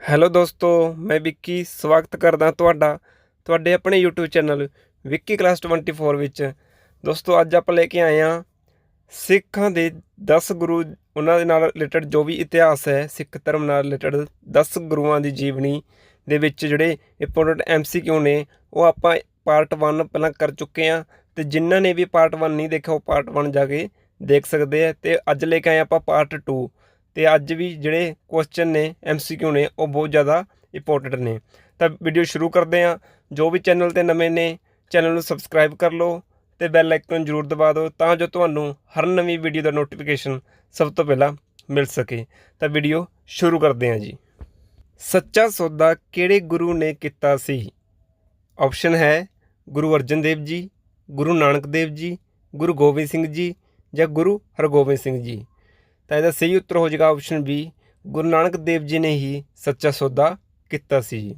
Hello ਦੋਸਤੋ, ਮੈਂ ਵਿੱਕੀ, ਸਵਾਗਤ ਕਰਦਾ ਤੁਹਾਡਾ, ਤੁਹਾਡੇ ਆਪਣੇ YouTube ਚੈਨਲ ਵਿੱਕੀ ਕਲਾਸ 24 ਵਿੱਚ। ਦੋਸਤੋ, ਅੱਜ ਆਪਾਂ ਲੈ ਕੇ ਆਏ ਹਾਂ ਸਿੱਖਾਂ ਦੇ 10 ਗੁਰੂ, ਉਹਨਾਂ ਦੇ ਨਾਲ ਰਿਲੇਟਡ ਜੋ ਵੀ ਇਤਿਹਾਸ ਹੈ, ਸਿੱਖ ਧਰਮ ਨਾਲ ਰਿਲੇਟਡ 10 ਗੁਰੂਆਂ ਦੀ ਜੀਵਨੀ ਦੇ ਵਿੱਚ ਜਿਹੜੇ ਇੰਪੋਰਟੈਂਟ ਐਮਸੀਕਿਊ ਨੇ, ਉਹ ਆਪਾਂ ਪਾਰਟ 1 ਪਹਿਲਾਂ ਕਰ ਚੁੱਕੇ ਹਾਂ ਤੇ ਜਿਨ੍ਹਾਂ ਨੇ ਵੀ ਪਾਰਟ 1 ਨਹੀਂ ਦੇਖਿਆ, ਉਹ ਪਾਰਟ 1 ਜਾ ਕੇ ਦੇਖ ਸਕਦੇ ਆ ਤੇ ਅੱਜ ਲੈ ਕੇ ਆਏ ਆਪਾਂ ਪਾਰਟ 2 ਤੇ ਅੱਜ ਵੀ ਜਿਹੜੇ ਕੁਐਸਚਨ ਨੇ ਐਮਸੀਕਿਊ ਨੇ, ਉਹ ਬਹੁਤ ਜ਼ਿਆਦਾ ਇੰਪੋਰਟੈਂਟ ਨੇ। ਤਾਂ ਵੀਡੀਓ ਸ਼ੁਰੂ ਕਰਦੇ ਹਾਂ। ਜੋ ਵੀ ਚੈਨਲ ਤੇ ਨਵੇਂ ਨੇ ਚੈਨਲ ਨੂੰ ਸਬਸਕ੍ਰਾਈਬ ਕਰ ਲਓ ਤੇ ਬੈਲ ਆਈਕਨ ਜ਼ਰੂਰ ਦਬਾ ਦਿਓ ਤਾਂ ਜੋ ਤੁਹਾਨੂੰ ਹਰ ਨਵੀਂ ਵੀਡੀਓ ਦਾ ਨੋਟੀਫਿਕੇਸ਼ਨ ਸਭ ਤੋਂ ਪਹਿਲਾਂ ਮਿਲ ਸਕੇ। ਤਾਂ ਵੀਡੀਓ ਸ਼ੁਰੂ ਕਰਦੇ ਹਾਂ ਜੀ। ਸੱਚਾ ਸੌਦਾ ਕਿਹੜੇ ਗੁਰੂ ਨੇ ਕੀਤਾ ਸੀ? ਆਪਸ਼ਨ ਹੈ ਗੁਰੂ ਅਰਜਨ ਦੇਵ ਜੀ, ਗੁਰੂ ਨਾਨਕ ਦੇਵ ਜੀ, ਗੁਰੂ ਗੋਬਿੰਦ ਸਿੰਘ ਜੀ ਜਾਂ ਗੁਰੂ ਹਰਗੋਬਿੰਦ ਸਿੰਘ ਜੀ। ਤਾਂ ਇਹਦਾ ਸਹੀ ਉੱਤਰ ਹੋ ਜਾਏਗਾ ਆਪਸ਼ਨ ਬੀ ਗੁਰੂ ਨਾਨਕ ਦੇਵ ਜੀ ਨੇ ਹੀ ਸੱਚਾ ਸੌਦਾ ਕੀਤਾ ਸੀ ਜੀ।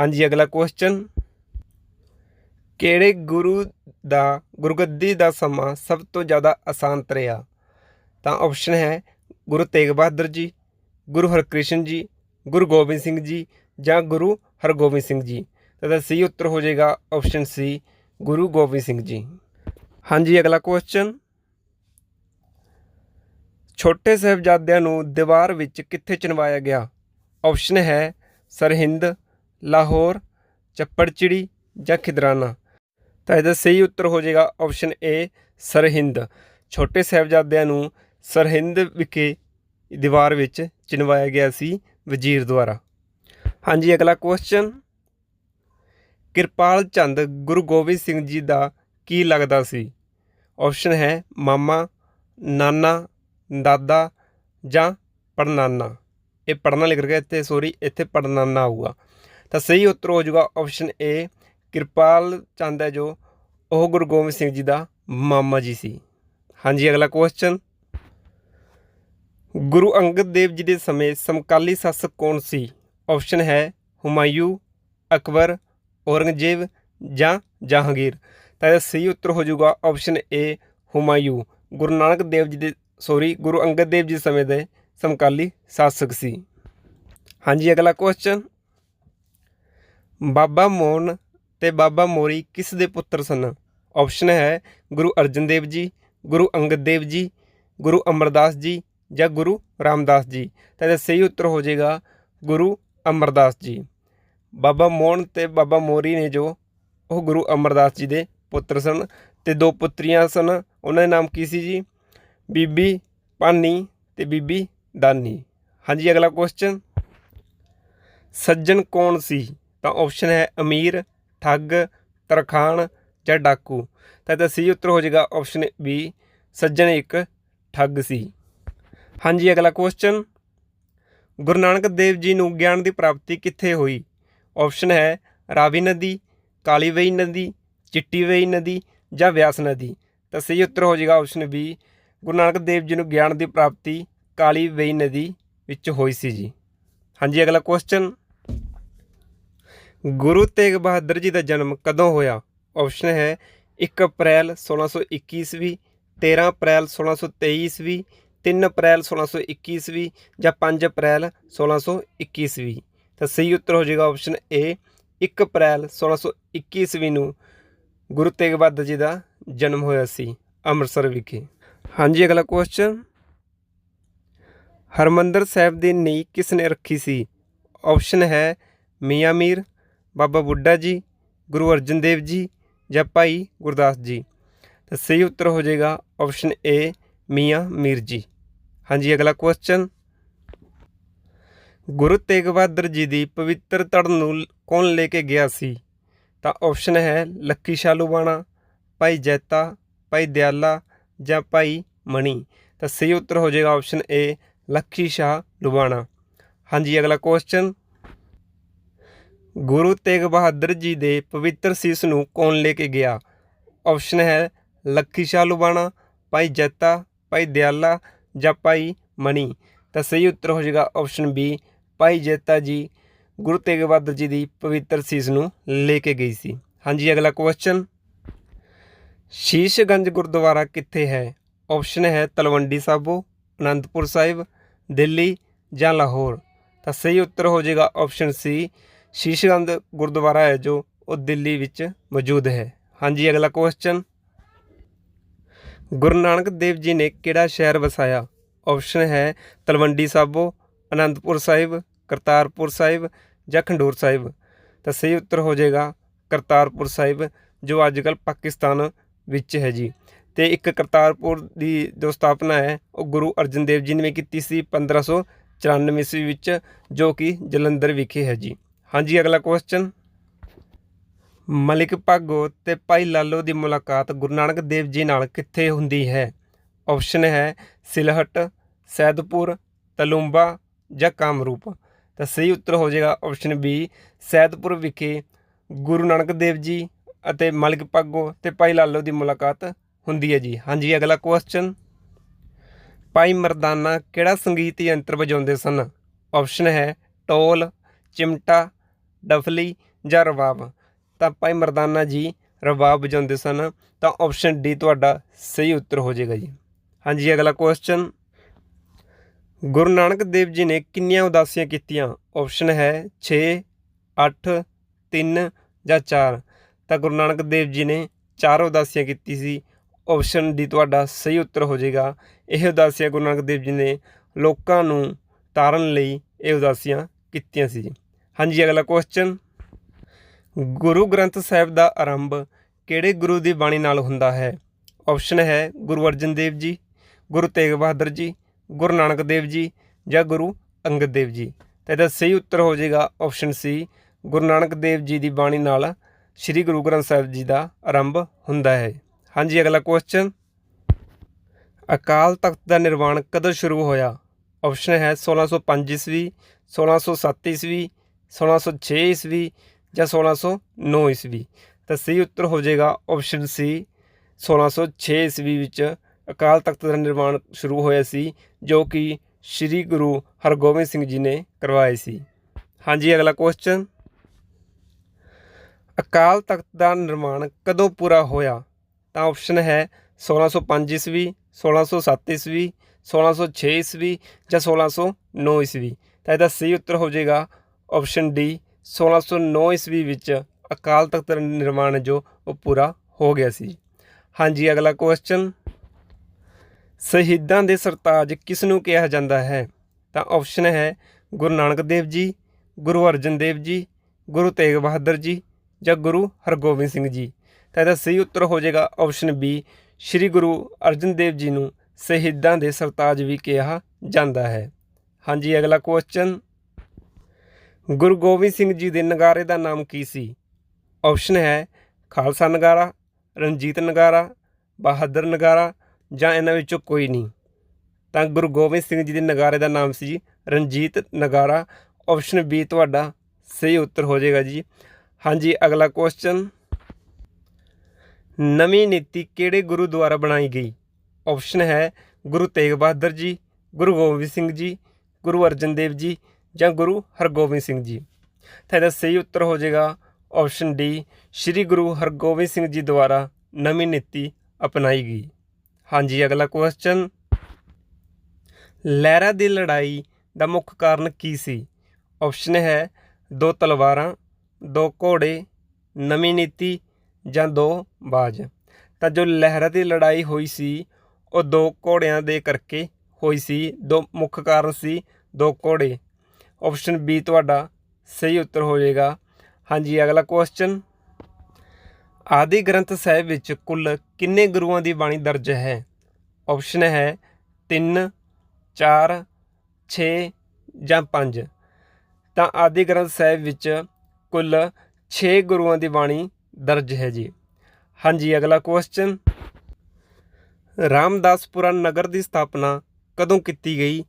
ਹਾਂਜੀ, ਅਗਲਾ ਕੁਐਸਚਨ ਕਿਹੜੇ ਗੁਰੂ ਦਾ, ਗੁਰਗੱਦੀ ਦਾ ਸਮਾਂ ਸਭ ਤੋਂ ਜ਼ਿਆਦਾ ਆਸਾਨ ਰਿਹਾ? ਤਾਂ ਆਪਸ਼ਨ ਹੈ ਗੁਰੂ ਤੇਗ ਬਹਾਦਰ ਜੀ, ਗੁਰੂ ਹਰਕ੍ਰਿਸ਼ਨ ਜੀ, ਗੁਰੂ ਗੋਬਿੰਦ ਸਿੰਘ ਜੀ ਜਾਂ ਗੁਰੂ ਹਰਗੋਬਿੰਦ ਸਿੰਘ ਜੀ। ਤਾਂ ਇਹਦਾ ਸਹੀ ਉੱਤਰ ਹੋ ਜਾਏਗਾ ਆਪਸ਼ਨ ਸੀ ਗੁਰੂ ਗੋਬਿੰਦ ਸਿੰਘ ਜੀ। ਹਾਂਜੀ, ਅਗਲਾ ਕੁਐਸਚਨ ਛੋਟੇ ਸਾਹਿਬਜ਼ਾਦਿਆਂ ਨੂੰ ਦੀਵਾਰ ਵਿੱਚ ਕਿੱਥੇ ਚਿਣਵਾਇਆ ਗਿਆ? ਆਪਸ਼ਨ ਹੈ ਸਰਹਿੰਦ, ਲਾਹੌਰ, ਚੱਪੜਚਿੜੀ ਜਾਂ ਖਿਦਰਾਨਾ ਤਾਂ ਇਹਦਾ ਸਹੀ ਉੱਤਰ ਹੋ ਜਾਏਗਾ ਆਪਸ਼ਨ ਏ ਸਰਹਿੰਦ। ਛੋਟੇ ਸਾਹਿਬਜ਼ਾਦਿਆਂ ਨੂੰ ਸਰਹਿੰਦ ਵਿਖੇ ਦੀਵਾਰ ਵਿੱਚ ਚਿਣਵਾਇਆ ਗਿਆ ਸੀ ਵਜ਼ੀਰ ਦੁਆਰਾ। ਹਾਂਜੀ, ਅਗਲਾ ਕੁਐਸਚਨ ਕਿਰਪਾਲ ਚੰਦ, ਗੁਰੂ ਗੋਬਿੰਦ ਸਿੰਘ ਜੀ ਦਾ ਕੀ ਲੱਗਦਾ ਸੀ? ਆਪਸ਼ਨ ਹੈ ਮਾਮਾ, ਨਾਨਾ ਦਾਦਾ ਜਾਂ ਪੜਨਾਨਾ। ਇਹ ਪੜਨਾ ਲਿਖ ਰਿਹਾ ਇੱਥੇ ਸੋਰੀ ਇੱਥੇ ਪੜਨਾਨਾ ਆਊਗਾ ਤਾਂ ਸਹੀ ਉੱਤਰ ਹੋ ਜਾਊਗਾ ਆਪਸ਼ਨ ਏ ਕਿਰਪਾਲ ਚੰਦ ਹੈ ਜੋ ਉਹ ਗੁਰੂ ਗੋਬਿੰਦ ਸਿੰਘ ਜੀ ਦਾ ਮਾਮਾ ਜੀ ਸੀ। ਹਾਂਜੀ, ਅਗਲਾ ਕੁਐਸਚਨ ਗੁਰੂ ਅੰਗਦ ਦੇਵ ਜੀ ਦੇ ਸਮੇਂ ਸਮਕਾਲੀ ਸ਼ਾਸਕ ਕੌਣ ਸੀ? ਆਪਸ਼ਨ ਹੈ ਹੁਮਾਯੂ, ਅਕਬਰ, ਔਰੰਗਜ਼ੇਬ ਜਾਂ ਜਹਾਂਗੀਰ। ਤਾਂ ਇਹਦਾ ਸਹੀ ਉੱਤਰ ਹੋ ਜਾਊਗਾ ਆਪਸ਼ਨ ਏ ਹੁਮਾਯੂ। ਗੁਰੂ ਨਾਨਕ ਦੇਵ ਜੀ ਦੇ ਸੋਰੀ, ਗੁਰੂ ਅੰਗਦ ਦੇਵ ਜੀ ਸਮੇਂ ਦੇ ਸਮਕਾਲੀ ਸ਼ਾਸਕ ਸੀ। ਹਾਂਜੀ, ਅਗਲਾ ਕੁਐਸਚਨ ਬਾਬਾ ਮੋਹਨ ਤੇ ਬਾਬਾ ਮੋਰੀ ਕਿਸ ਦੇ ਪੁੱਤਰ ਸਨ? ਆਪਸ਼ਨ ਹੈ ਗੁਰੂ ਅਰਜਨ ਦੇਵ ਜੀ, ਗੁਰੂ ਅੰਗਦ ਦੇਵ ਜੀ, ਗੁਰੂ ਅਮਰਦਾਸ ਜੀ ਜਾਂ ਗੁਰੂ ਰਾਮਦਾਸ ਜੀ। ਤਾਂ ਇਹਦਾ ਸਹੀ ਉੱਤਰ ਹੋ ਜਾਏਗਾ ਗੁਰੂ ਅਮਰਦਾਸ ਜੀ। ਬਾਬਾ ਮੋਹਨ ਤੇ ਬਾਬਾ ਮੋਰੀ ਨੇ ਜੋ ਉਹ ਗੁਰੂ ਅਮਰਦਾਸ ਜੀ ਦੇ ਪੁੱਤਰ ਸਨ ਤੇ ਦੋ ਪੁੱਤਰੀਆਂ ਸਨ। ਉਹਨਾਂ ਦੇ ਨਾਮ ਕੀ ਸੀ ਜੀ? ਬੀਬੀ ਪਾਨੀ ਤੇ ਬੀਬੀ ਦਾਨੀ। ਹਾਂਜੀ, ਅਗਲਾ ਕੁਐਸਚਨ ਸੱਜਣ ਕੌਣ ਸੀ? ਤਾਂ ਆਪਸ਼ਨ ਹੈ ਅਮੀਰ, ਠੱਗ, ਤਰਖਾਣ ਜਾਂ ਡਾਕੂ। ਤਾਂ ਇਹਦਾ ਸਹੀ ਉੱਤਰ ਹੋ ਜਾਏਗਾ ਆਪਸ਼ਨ ਬੀ ਸੱਜਣ ਇੱਕ, ਠੱਗ ਸੀ। ਹਾਂਜੀ, ਅਗਲਾ ਕੁਐਸਚਨ ਗੁਰੂ ਨਾਨਕ ਦੇਵ ਜੀ ਨੂੰ ਗਿਆਨ ਦੀ ਪ੍ਰਾਪਤੀ ਕਿੱਥੇ ਹੋਈ? ਆਪਸ਼ਨ ਹੈ ਰਾਵੀ ਨਦੀ ਕਾਲੀ ਨਦੀ, ਚਿੱਟੀਵੇਈ ਨਦੀ ਜਾਂ ਵਿਆਸ ਨਦੀ। ਤਾਂ ਸਹੀ ਉੱਤਰ ਹੋ ਜਾਏਗਾ ਆਪਸ਼ਨ ਬੀ ਗੁਰੂ ਨਾਨਕ ਦੇਵ ਜੀ ਨੂੰ ਗਿਆਨ ਦੀ ਪ੍ਰਾਪਤੀ ਕਾਲੀ ਵੇਈ ਨਦੀ ਵਿੱਚ ਹੋਈ ਸੀ ਜੀ। ਹਾਂਜੀ, ਅਗਲਾ ਕੁਐਸਚਨ ਗੁਰੂ ਤੇਗ ਬਹਾਦਰ ਜੀ ਦਾ ਜਨਮ ਕਦੋਂ ਹੋਇਆ? ਆਪਸ਼ਨ ਹੈ 1 ਅਪ੍ਰੈਲ 1621 ਈਸਵੀ 13 ਅਪ੍ਰੈਲ 1623 ਈਸਵੀ 3 ਅਪ੍ਰੈਲ 1621 ਈਸਵੀ ਜਾਂ 5 ਅਪ੍ਰੈਲ 1621 ਈਸਵੀ। ਤਾਂ ਸਹੀ ਉੱਤਰ ਹੋ ਜਾਏਗਾ ਆਪਸ਼ਨ ਏ 1 ਅਪ੍ਰੈਲ 1621 ਈਸਵੀ ਨੂੰ ਗੁਰੂ ਤੇਗ ਬਹਾਦਰ ਜੀ ਦਾ ਜਨਮ ਹੋਇਆ ਸੀ ਅੰਮ੍ਰਿਤਸਰ ਵਿਖੇ। ਹਾਂਜੀ, ਅਗਲਾ ਕੁਐਸਚਨ ਹਰਮੰਦਰ ਸਾਹਿਬ ਦੀ ਨੀਂਹ ਕਿਸ ਨੇ ਰੱਖੀ ਸੀ? ਆਪਸ਼ਨ ਹੈ ਮੀਆਂ ਮੀਰ, ਬਾਬਾ ਬੁੱਢਾ ਜੀ, ਗੁਰੂ ਅਰਜਨ ਦੇਵ ਜੀ ਜਾਂ ਭਾਈ ਗੁਰਦਾਸ ਜੀ। ਤਾਂ ਸਹੀ ਉੱਤਰ ਹੋ ਜਾਏਗਾ ਆਪਸ਼ਨ ਏ ਮੀਆਂ ਮੀਰ ਜੀ। ਹਾਂਜੀ, ਅਗਲਾ ਕੁਐਸਚਨ ਗੁਰੂ ਤੇਗ ਬਹਾਦਰ ਜੀ ਦੀ ਪਵਿੱਤਰ ਧੜ ਨੂੰ ਕੌਣ ਲੈ ਕੇ ਗਿਆ ਸੀ? ਤਾਂ ਆਪਸ਼ਨ ਹੈ ਲੱਕੀ ਸ਼ਾਲੂਬਾਣਾ ਭਾਈ ਜੈਤਾ, ਭਾਈ ਦਿਆਲਾ ਜਾਂ ਭਾਈ ਮਣੀ, ਤਾਂ ਸਹੀ ਉੱਤਰ ਹੋ ਜਾਏਗਾ ਆਪਸ਼ਨ ਏ ਲੱਖੀ ਸ਼ਾਹ ਲੁਬਾਣਾ। ਹਾਂਜੀ, ਅਗਲਾ ਕੁਐਸਚਨ ਗੁਰੂ ਤੇਗ ਬਹਾਦਰ ਜੀ ਦੇ ਪਵਿੱਤਰ ਸੀਸ ਨੂੰ ਕੌਣ ਲੈ ਕੇ ਗਿਆ? ਆਪਸ਼ਨ ਹੈ ਲੱਖੀ ਸ਼ਾਹ ਲੁਬਾਣਾ, ਭਾਈ ਜੈਤਾ, ਭਾਈ ਦਿਆਲਾ ਜਾਂ ਭਾਈ ਮਣੀ। ਤਾਂ ਸਹੀ ਉੱਤਰ ਹੋ ਜਾਏਗਾ ਆਪਸ਼ਨ ਬੀ ਭਾਈ ਜੈਤਾ ਜੀ ਗੁਰੂ ਤੇਗ ਬਹਾਦਰ ਜੀ ਦੀ ਪਵਿੱਤਰ ਸੀਸ ਨੂੰ ਲੈ ਕੇ ਗਈ ਸੀ। ਹਾਂਜੀ, ਅਗਲਾ ਕੁਐਸਚਨ ਸ਼ੀਸ਼ਗੰਜ ਗੁਰਦੁਆਰਾ ਕਿੱਥੇ ਹੈ? ਆਪਸ਼ਨ ਹੈ ਤਲਵੰਡੀ ਸਾਬੋ, ਅਨੰਦਪੁਰ ਸਾਹਿਬ, ਦਿੱਲੀ ਜਾਂ ਲਾਹੌਰ। ਤਾਂ ਸਹੀ ਉੱਤਰ ਹੋ ਜਾਏਗਾ ਆਪਸ਼ਨ ਸੀ ਸ਼ੀਸ਼ਗੰਧ ਗੁਰਦੁਆਰਾ ਹੈ ਜੋ ਉਹ ਦਿੱਲੀ ਵਿੱਚ ਮੌਜੂਦ ਹੈ। ਹਾਂਜੀ, ਅਗਲਾ ਕੁਐਸਚਨ ਗੁਰੂ ਨਾਨਕ ਦੇਵ ਜੀ ਨੇ ਕਿਹੜਾ ਸ਼ਹਿਰ ਵਸਾਇਆ? ਆਪਸ਼ਨ ਹੈ ਤਲਵੰਡੀ ਸਾਬੋ, ਅਨੰਦਪੁਰ ਸਾਹਿਬ, ਕਰਤਾਰਪੁਰ ਸਾਹਿਬ ਜਾਂ ਖੰਡੂਰ ਸਾਹਿਬ। ਤਾਂ ਸਹੀ ਉੱਤਰ ਹੋ ਜਾਏਗਾ ਕਰਤਾਰਪੁਰ ਸਾਹਿਬ, ਜੋ ਅੱਜ ਕੱਲ੍ਹ ਪਾਕਿਸਤਾਨ ਵਿੱਚ ਹੈ ਜੀ। ਤੇ ਇੱਕ ਕਰਤਾਰਪੁਰ ਦੀ ਜੋ ਸਥਾਪਨਾ ਹੈ, ਉਹ ਗੁਰੂ ਅਰਜਨ ਦੇਵ ਜੀ ਨੇ ਕੀਤੀ ਸੀ 1594 ਈਸਵੀ ਵਿੱਚ, ਜੋ ਕਿ ਜਲੰਧਰ ਵਿਖੇ ਹੈ ਜੀ। ਹਾਂਜੀ, ਅਗਲਾ ਕੁਐਸਚਨ ਮਲਿਕ ਭਾਗੋ ਤੇ ਭਾਈ ਲਾਲੋ ਦੀ ਮੁਲਾਕਾਤ ਗੁਰੂ ਨਾਨਕ ਦੇਵ ਜੀ ਨਾਲ ਕਿੱਥੇ ਹੁੰਦੀ ਹੈ? ਆਪਸ਼ਨ ਹੈ ਸਿਲਹਟ, ਸੈਦਪੁਰ, ਤਲੂੰਬਾ ਜਾਂ ਕਾਮਰੂਪ। ਤਾਂ ਸਹੀ ਉੱਤਰ ਹੋ ਜਾਏਗਾ ਆਪਸ਼ਨ ਬੀ ਸੈਦਪੁਰ ਵਿਖੇ ਗੁਰੂ ਨਾਨਕ ਦੇਵ ਜੀ ਅਤੇ ਮਲਿਕ ਭਾਗੋ ਤੇ ਭਾਈ ਲਾਲੋ ਦੀ ਮੁਲਾਕਾਤ ਹੁੰਦੀ ਹੈ ਜੀ। ਹਾਂਜੀ, ਅਗਲਾ ਕੁਐਸਚਨ ਭਾਈ ਮਰਦਾਨਾ, ਕਿਹੜਾ ਸੰਗੀਤ ਯੰਤਰ ਵਜਾਉਂਦੇ ਸਨ? ਆਪਸ਼ਨ ਹੈ ਟੋਲ ਚਿਮਟਾ, ਡਫਲੀ ਜਾਂ ਰਬਾਬ ਤਾਂ ਭਾਈ ਮਰਦਾਨਾ ਜੀ ਰਬਾਬ ਵਜਾਉਂਦੇ ਸਨ, ਤਾਂ ਆਪਸ਼ਨ ਡੀ ਤੁਹਾਡਾ ਸਹੀ ਉੱਤਰ ਹੋ ਜਾਏਗਾ ਜੀ। ਹਾਂਜੀ, ਅਗਲਾ ਕੁਐਸਚਨ ਗੁਰੂ ਨਾਨਕ ਦੇਵ ਜੀ ਨੇ ਕਿੰਨੀਆਂ ਉਦਾਸੀਆਂ ਕੀਤੀਆਂ? ਆਪਸ਼ਨ ਹੈ 6 8 3 ਜਾਂ 4 ਤਾਂ ਗੁਰੂ ਨਾਨਕ ਦੇਵ ਜੀ ਨੇ ਚਾਰ ਉਦਾਸੀਆਂ ਕੀਤੀ ਸੀ। ਆਪਸ਼ਨ ਡੀ ਤੁਹਾਡਾ ਸਹੀ ਉੱਤਰ ਹੋ ਜਾਏਗਾ। ਇਹ ਉਦਾਸੀਆਂ ਗੁਰੂ ਨਾਨਕ ਦੇਵ ਜੀ ਨੇ ਲੋਕਾਂ ਨੂੰ ਤਾਰਨ ਲਈ ਇਹ ਉਦਾਸੀਆਂ ਕੀਤੀਆਂ ਸੀ ਜੀ। ਹਾਂਜੀ, ਅਗਲਾ ਕੁਐਸਚਨ ਗੁਰੂ ਗ੍ਰੰਥ ਸਾਹਿਬ ਦਾ ਆਰੰਭ ਕਿਹੜੇ ਗੁਰੂ ਦੀ ਬਾਣੀ ਨਾਲ ਹੁੰਦਾ ਹੈ? ਆਪਸ਼ਨ ਹੈ ਗੁਰੂ ਅਰਜਨ ਦੇਵ ਜੀ, ਗੁਰੂ ਤੇਗ ਬਹਾਦਰ ਜੀ, ਗੁਰੂ ਨਾਨਕ ਦੇਵ ਜੀ ਜਾਂ ਗੁਰੂ ਅੰਗਦ ਦੇਵ ਜੀ। ਤਾਂ ਇਹਦਾ ਸਹੀ ਉੱਤਰ ਹੋ ਜਾਏਗਾ ਆਪਸ਼ਨ ਸੀ ਗੁਰੂ ਨਾਨਕ ਦੇਵ ਜੀ ਦੀ ਬਾਣੀ ਨਾਲ ਸ੍ਰੀ ਗੁਰੂ ਗ੍ਰੰਥ ਸਾਹਿਬ ਜੀ ਦਾ ਆਰੰਭ ਹੁੰਦਾ ਹੈ। ਹਾਂਜੀ, ਅਗਲਾ ਕੁਐਸਚਨ ਅਕਾਲ ਤਖਤ ਦਾ ਨਿਰਮਾਣ ਕਦੋਂ ਸ਼ੁਰੂ ਹੋਇਆ? ਆਪਸ਼ਨ ਹੈ 1605 ਈਸਵੀ 1607 ਈਸਵੀ 1606 ਈਸਵੀ ਜਾਂ 1609 ਈਸਵੀ? ਤਾਂ ਸਹੀ ਉੱਤਰ ਹੋ ਜਾਏਗਾ ਆਪਸ਼ਨ ਸੀ 1606 ਈਸਵੀ ਵਿੱਚ ਅਕਾਲ ਤਖਤ ਦਾ ਨਿਰਮਾਣ ਸ਼ੁਰੂ ਹੋਇਆ ਸੀ, ਜੋ ਕਿ ਸ੍ਰੀ ਗੁਰੂ ਹਰਗੋਬਿੰਦ ਸਿੰਘ ਜੀ ਨੇ ਕਰਵਾਏ ਸੀ। ਹਾਂਜੀ, ਅਗਲਾ ਕੁਐਸਚਨ ਅਕਾਲ ਤਖਤ ਦਾ ਨਿਰਮਾਣ ਕਦੋਂ ਪੂਰਾ ਹੋਇਆ? ਤਾਂ ਆਪਸ਼ਨ ਹੈ 1605 ਈਸਵੀ 1607 ਈਸਵੀ 1606 ਈਸਵੀ ਜਾਂ 1609 ਈਸਵੀ। ਤਾਂ ਇਹਦਾ ਸਹੀ ਉੱਤਰ ਹੋ ਜਾਏਗਾ ਆਪਸ਼ਨ ਡੀ 1609 ਈਸਵੀ ਵਿੱਚ ਅਕਾਲ ਤਖਤ ਦਾ ਨਿਰਮਾਣ ਜੋ ਉਹ ਪੂਰਾ ਹੋ ਗਿਆ ਸੀ। ਹਾਂਜੀ, ਅਗਲਾ ਕੁਐਸਚਨ ਸ਼ਹੀਦਾਂ ਦੇ ਸਰਤਾਜ ਕਿਸ ਨੂੰ ਕਿਹਾ ਜਾਂਦਾ ਹੈ? ਤਾਂ ਆਪਸ਼ਨ ਹੈ ਗੁਰੂ ਨਾਨਕ ਦੇਵ ਜੀ, ਗੁਰੂ ਅਰਜਨ ਦੇਵ ਜੀ, ਗੁਰੂ ਤੇਗ ਬਹਾਦਰ ਜੀ ਜਾਂ ਗੁਰੂ ਹਰਗੋਬਿੰਦ ਸਿੰਘ ਜੀ। ਤਾਂ ਇਹਦਾ ਸਹੀ ਉੱਤਰ ਹੋ ਜਾਏਗਾ ਆਪਸ਼ਨ ਬੀ ਸ੍ਰੀ ਗੁਰੂ ਅਰਜਨ ਦੇਵ ਜੀ ਨੂੰ ਸ਼ਹੀਦਾਂ ਦੇ ਸਰਤਾਜ ਵੀ ਕਿਹਾ ਜਾਂਦਾ ਹੈ। ਹਾਂਜੀ, ਅਗਲਾ ਕੁਐਸਚਨ ਗੁਰੂ ਗੋਬਿੰਦ ਸਿੰਘ ਜੀ ਦੇ ਨਗਾਰੇ ਦਾ ਨਾਮ ਕੀ ਸੀ? ਆਪਸ਼ਨ ਹੈ ਖਾਲਸਾ ਨਗਾਰਾ, ਰਣਜੀਤ ਨਗਾਰਾ, ਬਹਾਦਰ ਨਗਾਰਾ ਜਾਂ ਇਹਨਾਂ ਵਿੱਚੋਂ ਕੋਈ ਨਹੀਂ। ਤਾਂ ਗੁਰੂ ਗੋਬਿੰਦ ਸਿੰਘ ਜੀ ਦੇ ਨਗਾਰੇ ਦਾ ਨਾਮ ਸੀ ਰਣਜੀਤ ਨਗਾਰਾ। ਆਪਸ਼ਨ ਬੀ ਤੁਹਾਡਾ ਸਹੀ ਉੱਤਰ ਹੋ ਜਾਏਗਾ ਜੀ। ਹਾਂਜੀ, ਅਗਲਾ ਕੁਐਸਚਨ ਨਵੀਂ ਨੀਤੀ ਕਿਹੜੇ ਗੁਰੂ ਦੁਆਰਾ ਬਣਾਈ ਗਈ? ਆਪਸ਼ਨ ਹੈ ਗੁਰੂ ਤੇਗ ਬਹਾਦਰ ਜੀ, ਗੁਰੂ ਗੋਬਿੰਦ ਸਿੰਘ ਜੀ, ਗੁਰੂ ਅਰਜਨ ਦੇਵ ਜੀ ਜਾਂ ਗੁਰੂ ਹਰਗੋਬਿੰਦ ਸਿੰਘ ਜੀ। ਤਾਂ ਇਹਦਾ ਸਹੀ ਉੱਤਰ ਹੋ ਜਾਏਗਾ ਆਪਸ਼ਨ ਡੀ ਸ੍ਰੀ ਗੁਰੂ ਹਰਗੋਬਿੰਦ ਸਿੰਘ ਜੀ ਦੁਆਰਾ ਨਵੀਂ ਨੀਤੀ ਅਪਣਾਈ ਗਈ। ਹਾਂਜੀ, ਅਗਲਾ ਕੁਐਸਚਨ ਲਹਿਰਾ ਦੀ ਲੜਾਈ ਦਾ ਮੁੱਖ ਕਾਰਨ ਕੀ ਸੀ? ਆਪਸ਼ਨ ਹੈ ਦੋ ਤਲਵਾਰਾਂ ਦੋ ਘੋੜੇ, ਨਵੀਂ ਨੀਤੀ ਜਾਂ ਦੋ ਬਾਜ। ਤਾਂ ਜੋ ਲਹਿਰਾਂ ਦੀ ਲੜਾਈ ਹੋਈ ਸੀ, ਉਹ ਦੋ ਘੋੜਿਆਂ ਦੇ ਕਰਕੇ ਹੋਈ ਸੀ। ਦੋ ਮੁੱਖ ਕਾਰਨ ਸੀ ਦੋ ਘੋੜੇ। ਆਪਸ਼ਨ ਬੀ ਤੁਹਾਡਾ ਸਹੀ ਉੱਤਰ ਹੋ ਜਾਏਗਾ। ਹਾਂਜੀ, ਅਗਲਾ ਕੁਐਸਚਨ ਆਦਿ ਗ੍ਰੰਥ ਸਾਹਿਬ ਵਿੱਚ ਕੁੱਲ ਕਿੰਨੇ ਗੁਰੂਆਂ ਦੀ ਬਾਣੀ ਦਰਜ ਹੈ? ਆਪਸ਼ਨ ਹੈ 3 4 6 ਜਾਂ 5 ਤਾਂ ਆਦਿ ਗ੍ਰੰਥ ਸਾਹਿਬ ਵਿੱਚ ਕੁੱਲ 6 ਗੁਰੂਆਂ ਦੀ ਬਾਣੀ ਦਰਜ ਹੈ ਜੀ। ਹਾਂਜੀ, ਅਗਲਾ ਕੁਐਸਚਨ ਰਾਮਦਾਸਪੁਰਾ ਨਗਰ ਦੀ ਸਥਾਪਨਾ ਕਦੋਂ ਕੀਤੀ ਗਈ?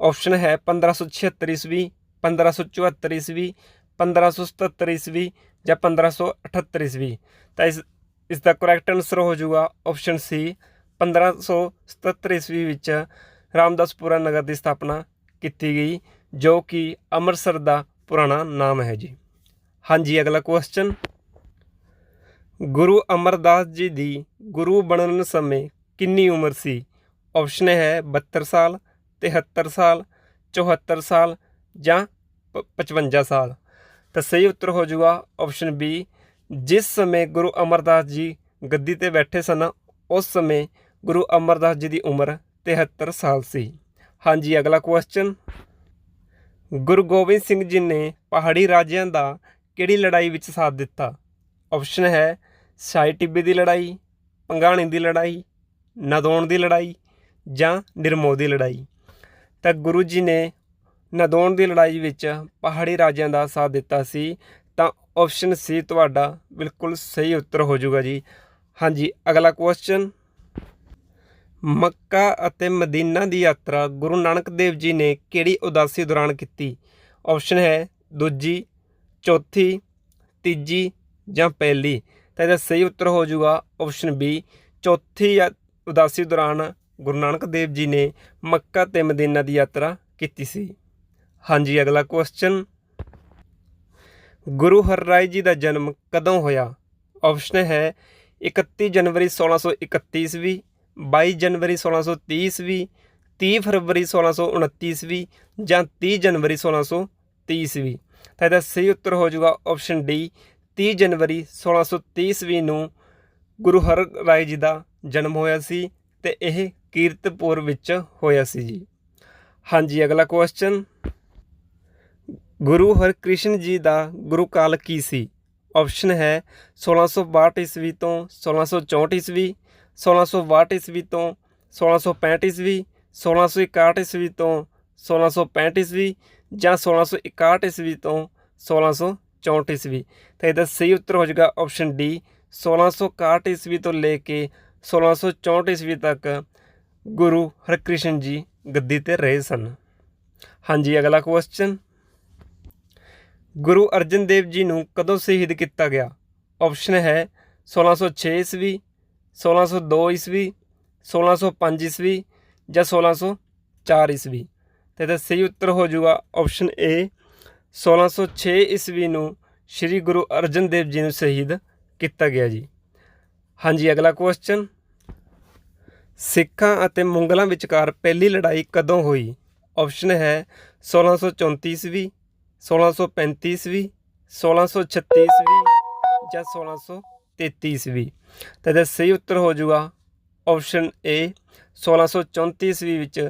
ਆਪਸ਼ਨ ਹੈ 1576 ਈਸਵੀ 1574 ਈਸਵੀ 1577 ਈਸਵੀ ਜਾਂ 1578 ਈਸਵੀ। ਤਾਂ ਇਸ ਇਸ ਦਾ ਕਰੈਕਟ ਆਨਸਰ ਹੋ ਜਾਊਗਾ ਆਪਸ਼ਨ ਸੀ 1577 ਈਸਵੀ ਵਿੱਚ ਰਾਮਦਾਸਪੁਰਾ ਨਗਰ ਦੀ ਸਥਾਪਨਾ ਕੀਤੀ ਗਈ, ਜੋ ਕਿ ਅੰਮ੍ਰਿਤਸਰ ਦਾ ਪੁਰਾਣਾ ਨਾਮ ਹੈ ਜੀ। ਹਾਂਜੀ, ਅਗਲਾ ਕੁਐਸਚਨ ਗੁਰੂ ਅਮਰਦਾਸ ਜੀ ਦੀ ਗੁਰੂ ਬਣਨ ਸਮੇਂ ਕਿੰਨੀ ਉਮਰ ਸੀ? ਆਪਸ਼ਨ ਹੈ 72 ਸਾਲ 73 ਸਾਲ 74 ਸਾਲ ਜਾਂ ਪ- 55 ਸਾਲ। ਤਾਂ ਸਹੀ ਉੱਤਰ ਹੋ ਜਾਊਗਾ ਆਪਸ਼ਨ ਬੀ ਜਿਸ ਸਮੇਂ ਗੁਰੂ ਅਮਰਦਾਸ ਜੀ ਗੱਦੀ ਤੇ ਬੈਠੇ ਸਨ, ਉਸ ਸਮੇਂ ਗੁਰੂ ਅਮਰਦਾਸ ਜੀ ਦੀ ਉਮਰ 73 ਸਾਲ ਸੀ। ਹਾਂਜੀ, ਅਗਲਾ ਕੁਐਸਚਨ ਗੁਰੂ ਗੋਬਿੰਦ ਸਿੰਘ ਜੀ ਨੇ ਪਹਾੜੀ ਰਾਜਿਆਂ ਦਾ ਕਿਹੜੀ ਲੜਾਈ ਵਿੱਚ ਸਾਥ ਦਿੱਤਾ? ਆਪਸ਼ਨ ਹੈ ਸਾਈ ਟਿੱਬੇ ਦੀ ਲੜਾਈ ਪੰਗਾਣੀ ਦੀ ਲੜਾਈ, ਨਦੌਣ ਦੀ ਲੜਾਈ ਜਾਂ ਨਿਰਮੋ ਦੀ ਲੜਾਈ। ਤਾਂ ਗੁਰੂ ਜੀ ਨੇ ਨਦੌਣ ਦੀ ਲੜਾਈ ਵਿੱਚ ਪਹਾੜੀ ਰਾਜਿਆਂ ਦਾ ਸਾਥ ਦਿੱਤਾ ਸੀ। ਤਾਂ ਆਪਸ਼ਨ ਸੀ ਤੁਹਾਡਾ, ਬਿਲਕੁਲ ਸਹੀ ਉੱਤਰ ਹੋ ਜਾਊਗਾ ਜੀ। ਹਾਂਜੀ, ਅਗਲਾ ਕੁਐਸਚਨ ਮੱਕਾ ਅਤੇ ਮਦੀਨਾ ਦੀ ਯਾਤਰਾ ਗੁਰੂ ਨਾਨਕ ਦੇਵ ਜੀ ਨੇ ਕਿਹੜੀ ਉਦਾਸੀ ਦੌਰਾਨ ਕੀਤੀ? ਆਪਸ਼ਨ ਹੈ ਦੂਜੀ ਚੌਥੀ, ਤੀਜੀ ਜਾਂ ਪਹਿਲੀ? ਤਾਂ ਇਹਦਾ ਸਹੀ ਉੱਤਰ ਹੋ ਜਾਊਗਾ ਆਪਸ਼ਨ ਬੀ ਚੌਥੀ ਯਾ- ਉਦਾਸੀ ਦੌਰਾਨ ਗੁਰੂ ਨਾਨਕ ਦੇਵ ਜੀ ਨੇ ਮੱਕਾ ਤੇ ਮਦੀਨਾ ਦੀ ਯਾਤਰਾ ਕੀਤੀ ਸੀ। ਹਾਂਜੀ, ਅਗਲਾ ਕੁਐਸਚਨ ਗੁਰੂ ਹਰਰਾਏ ਜੀ ਦਾ ਜਨਮ ਕਦੋਂ ਹੋਇਆ? ਆਪਸ਼ਨ ਹੈ 31 ਜਨਵਰੀ 1631 ਈਸਵੀ 22 ਜਨਵਰੀ 1630 ਈਸਵੀ 30 ਫਰਵਰੀ 1629 ਈਸਵੀ ਜਾਂ 30 ਜਨਵਰੀ 1630 ਈਸਵੀ। ਤਾਂ ਇਹਦਾ ਸਹੀ ਉੱਤਰ ਹੋ ਜਾਊਗਾ ਆਪਸ਼ਨ ਡੀ 30 ਜਨਵਰੀ 1630 ਈਸਵੀ ਨੂੰ ਗੁਰੂ ਹਰਰਾਏ ਜੀ ਦਾ ਜਨਮ ਹੋਇਆ ਸੀ ਤੇ ਇਹ ਕੀਰਤਪੁਰ ਵਿੱਚ ਹੋਇਆ ਸੀ ਜੀ। ਹਾਂਜੀ, ਅਗਲਾ ਕੁਐਸਚਨ ਗੁਰੂ ਹਰਕ੍ਰਿਸ਼ਨ ਜੀ ਦਾ ਗੁਰੂ ਕਾਲ ਕੀ ਸੀ? ਆਪਸ਼ਨ ਹੈ 1662 ਈਸਵੀ ਤੋਂ 1664 ਈਸਵੀ 1662 ਈਸਵੀ ਤੋਂ 1665 ਈਸਵੀ 1661 ਈਸਵੀ ਤੋਂ 1665 ਈਸਵੀ ਜਾਂ 1661 ਈਸਵੀ ਤੋਂ 1664 ਈਸਵੀ। ਤਾਂ ਇਹਦਾ ਸਹੀ ਉੱਤਰ ਹੋ ਜਾਏਗਾ ਆਪਸ਼ਨ ਡੀ 1661 ਈਸਵੀ ਤੋਂ ਲੈ ਕੇ 1664 ਈਸਵੀ ਤੱਕ ਗੁਰੂ ਹਰਕ੍ਰਿਸ਼ਨ ਜੀ ਗੱਦੀ ਤੇ ਰਹੇ ਸਨ। ਹਾਂਜੀ, ਅਗਲਾ ਕੁਐਸਚਨ ਗੁਰੂ ਅਰਜਨ ਦੇਵ ਜੀ ਨੂੰ ਕਦੋਂ ਸ਼ਹੀਦ ਕੀਤਾ ਗਿਆ? ਆਪਸ਼ਨ ਹੈ 1606 ਈਸਵੀ 1602 ਈਸਵੀ 1605 ਈਸਵੀ ਜਾਂ 1604 ਈਸਵੀ। ਇਹਦਾ ਸਹੀ ਉੱਤਰ ਹੋ ਜਾਊਗਾ ਆਪਸ਼ਨ ਏ 1606 ਈਸਵੀ ਨੂੰ ਸ੍ਰੀ ਗੁਰੂ ਅਰਜਨ ਦੇਵ ਜੀ ਨੂੰ ਸ਼ਹੀਦ ਕੀਤਾ ਗਿਆ ਜੀ। ਹਾਂਜੀ, ਅਗਲਾ ਕੁਐਸਚਨ ਸਿੱਖਾਂ ਅਤੇ ਮੁਗਲਾਂ ਵਿਚਕਾਰ ਪਹਿਲੀ ਲੜਾਈ ਕਦੋਂ ਹੋਈ? ਆਪਸ਼ਨ ਹੈ 1634 ਈਸਵੀ 1635 ਈਸਵੀ 1636 ਈਸਵੀ ਜਾਂ 1633 ਈਸਵੀ। ਤਾਂ ਇਹਦਾ ਸਹੀ ਉੱਤਰ ਹੋ ਜਾਊਗਾ ਆਪਸ਼ਨ ਏ 1634 ਈਸਵੀ ਵਿੱਚ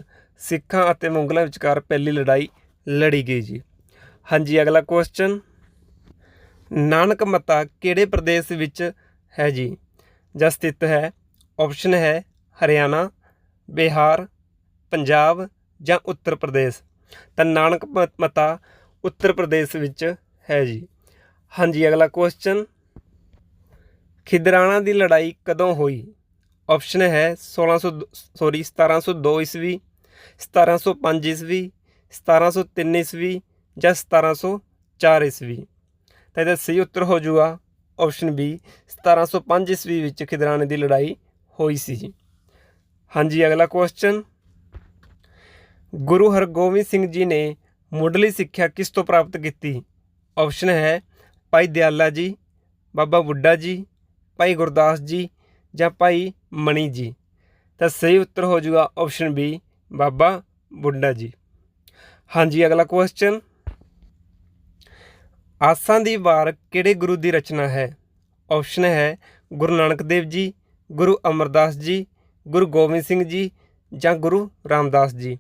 ਸਿੱਖਾਂ ਅਤੇ ਮੁਗਲਾਂ ਵਿਚਕਾਰ ਪਹਿਲੀ ਲੜਾਈ ਲੜੀ ਗਈ ਜੀ। ਹਾਂਜੀ, ਅਗਲਾ ਕੁਐਸਚਨ ਨਾਨਕ ਮਤਾ ਕਿਹੜੇ ਪ੍ਰਦੇਸ਼ ਵਿੱਚ ਹੈ ਜੀ? ਜਾਂ ਸਥਿਤ ਹੈ? ਆਪਸ਼ਨ ਹੈ ਹਰਿਆਣਾ, ਬਿਹਾਰ, ਪੰਜਾਬ ਜਾਂ ਉੱਤਰ ਪ੍ਰਦੇਸ਼। ਤਾਂ ਨਾਨਕ ਮ- ਮਤਾ ਉੱਤਰ ਪ੍ਰਦੇਸ਼ ਵਿੱਚ ਹੈ ਜੀ। ਹਾਂਜੀ, ਅਗਲਾ ਕੁਐਸਚਨ ਖਿਦਰਾਣਾ ਦੀ ਲੜਾਈ ਕਦੋਂ ਹੋਈ? ਆਪਸ਼ਨ ਹੈ 1600 ਸੌਰੀ 1702 ਈਸਵੀ 1705 ਈਸਵੀ 1703 ਈਸਵੀ ਜਾਂ 1704 ਈਸਵੀ। ਤਾਂ ਇਹਦਾ ਸਹੀ ਉੱਤਰ ਹੋ ਜਾਊਗਾ ਆਪਸ਼ਨ ਬੀ 1705 ਈਸਵੀ ਵਿੱਚ ਖਿਦਰਾਣੇ ਦੀ ਲੜਾਈ ਹੋਈ ਸੀ ਹਾਂਜੀ, ਅਗਲਾ ਕੁਐਸਚਨ ਗੁਰੂ ਹਰਗੋਬਿੰਦ ਸਿੰਘ ਜੀ ਨੇ ਮੁੱਢਲੀ ਸਿੱਖਿਆ ਕਿਸ ਤੋਂ ਪ੍ਰਾਪਤ ਕੀਤੀ? ਆਪਸ਼ਨ ਹੈ ਭਾਈ ਦਿਆਲਾ ਜੀ, ਬਾਬਾ ਬੁੱਢਾ ਜੀ, ਭਾਈ ਗੁਰਦਾਸ ਜੀ ਜਾਂ ਭਾਈ ਮਣੀ ਜੀ। ਤਾਂ ਸਹੀ ਉੱਤਰ ਹੋ ਜਾਊਗਾ ਆਪਸ਼ਨ ਬੀ ਬਾਬਾ ਬੁੱਢਾ ਜੀ। ਹਾਂਜੀ, ਅਗਲਾ ਕੁਐਸਚਨ ਆਸਾਂ ਦੀ ਵਾਰ ਕਿਹੜੇ ਗੁਰੂ ਦੀ ਰਚਨਾ ਹੈ? ਆਪਸ਼ਨ ਹੈ ਗੁਰੂ ਨਾਨਕ ਦੇਵ ਜੀ, ਗੁਰੂ ਅਮਰਦਾਸ ਜੀ, ਗੁਰੂ ਗੋਬਿੰਦ ਸਿੰਘ ਜੀ ਜਾਂ ਗੁਰੂ ਰਾਮਦਾਸ ਜੀ।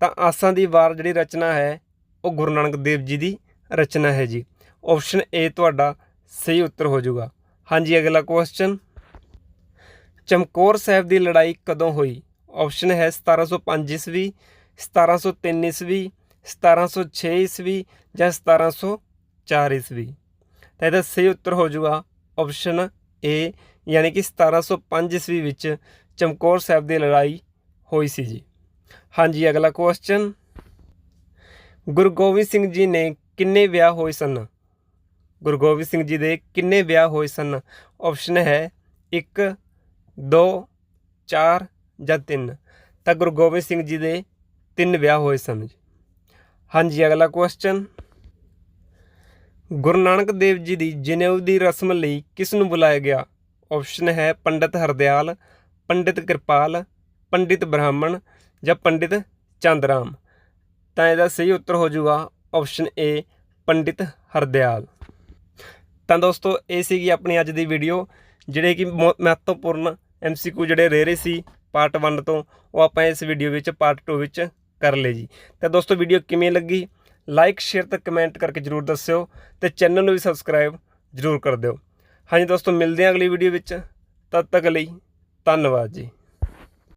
ਤਾਂ ਆਸਾਂ ਦੀ ਵਾਰ ਜਿਹੜੀ ਰਚਨਾ ਹੈ, ਉਹ ਗੁਰੂ ਨਾਨਕ ਦੇਵ ਜੀ ਦੀ ਰਚਨਾ ਹੈ ਜੀ। ਆਪਸ਼ਨ ਏ ਤੁਹਾਡਾ ਸਹੀ ਉੱਤਰ ਹੋ ਜਾਊਗਾ। ਹਾਂਜੀ, ਅਗਲਾ ਕੁਐਸਚਨ ਚਮਕੌਰ ਸਾਹਿਬ ਦੀ ਲੜਾਈ ਕਦੋਂ ਹੋਈ? ਆਪਸ਼ਨ ਹੈ 1705 ਈਸਵੀ 1703 ਈਸਵੀ 1706 ਈਸਵੀ ਜਾਂ 1704 ਈਸਵੀ। ਤਾਂ ਇਹਦਾ ਸਹੀ ਉੱਤਰ ਹੋ ਜਾਊਗਾ ਆਪਸ਼ਨ ਏ ਯਾਨੀ ਕਿ 1705 ਈਸਵੀ ਵਿੱਚ ਚਮਕੌਰ ਸਾਹਿਬ ਦੀ ਲੜਾਈ ਹੋਈ ਸੀ ਜੀ। ਹਾਂਜੀ, ਅਗਲਾ ਕੁਐਸਚਨ ਗੁਰੂ ਗੋਬਿੰਦ ਸਿੰਘ ਜੀ ਨੇ ਕਿੰਨੇ ਵਿਆਹ ਹੋਏ ਸਨ? ਗੁਰੂ ਗੋਬਿੰਦ ਸਿੰਘ ਜੀ ਦੇ ਕਿੰਨੇ ਵਿਆਹ ਹੋਏ ਸਨ? ਆਪਸ਼ਨ ਹੈ 1 2 4 ਜਾਂ ਤਿੰਨ, ਤਾਂ ਗੁਰੂ ਗੋਬਿੰਦ ਸਿੰਘ ਜੀ ਦੇ ਤਿੰਨ ਵਿਆਹ ਹੋਏ ਸਨ ਹਾਂਜੀ, ਅਗਲਾ ਕੁਐਸਚਨ ਗੁਰੂ ਨਾਨਕ ਦੇਵ ਜੀ ਦੀ ਜਨੇਊ ਦੀ ਰਸਮ ਲਈ ਕਿਸ ਨੂੰ ਬੁਲਾਇਆ ਗਿਆ? ਆਪਸ਼ਨ ਹੈ ਪੰਡਿਤ ਹਰਦਿਆਲ, ਪੰਡਿਤ ਕਿਰਪਾਲ, ਪੰਡਿਤ ਬ੍ਰਾਹਮਣ ਜਾਂ ਪੰਡਿਤ ਚੰਦਰਾਮ। ਤਾਂ ਇਹਦਾ ਸਹੀ ਉੱਤਰ ਹੋ ਜਾਊਗਾ ਆਪਸ਼ਨ ਏ ਪੰਡਿਤ ਹਰਦਿਆਲ। ਤਾਂ ਦੋਸਤੋ, ਇਹ ਸੀਗੀ ਆਪਣੀ ਅੱਜ ਦੀ ਵੀਡੀਓ ਜਿਹੜੇ ਕਿ ਮਹੱ- ਮਹੱਤਵਪੂਰਨ ਐਮਸੀਕਿਊ ਜਿਹੜੇ ਰਹਿ ਰਹੇ ਸੀ ਪਾਰਟ 1 ਤੋਂ ਉਹ ਆਪਾਂ ਇਸ ਵੀਡੀਓ ਵਿੱਚ ਪਾਰਟ 2 ਵਿੱਚ ਕਰ ਲਏ ਜੀ। ਤਾਂ ਦੋਸਤੋ ਵੀਡੀਓ ਕਿਵੇਂ ਲੱਗੀ? ਲਾਈਕ ਸ਼ੇਅਰ ਤੇ ਕਮੈਂਟ ਕਰਕੇ ਜਰੂਰ ਦੱਸਿਓ ਤੇ ਚੈਨਲ ਨੂੰ ਵੀ ਸਬਸਕ੍ਰਾਈਬ ਜਰੂਰ ਕਰ ਦਿਓ। ਹਾਂਜੀ ਦੋਸਤੋ, ਮਿਲਦੇ ਹਾਂ ਅਗਲੀ ਵੀਡੀਓ ਵਿੱਚ। ਤਦ ਤੱਕ ਲਈ ਧੰਨਵਾਦ ਜੀ।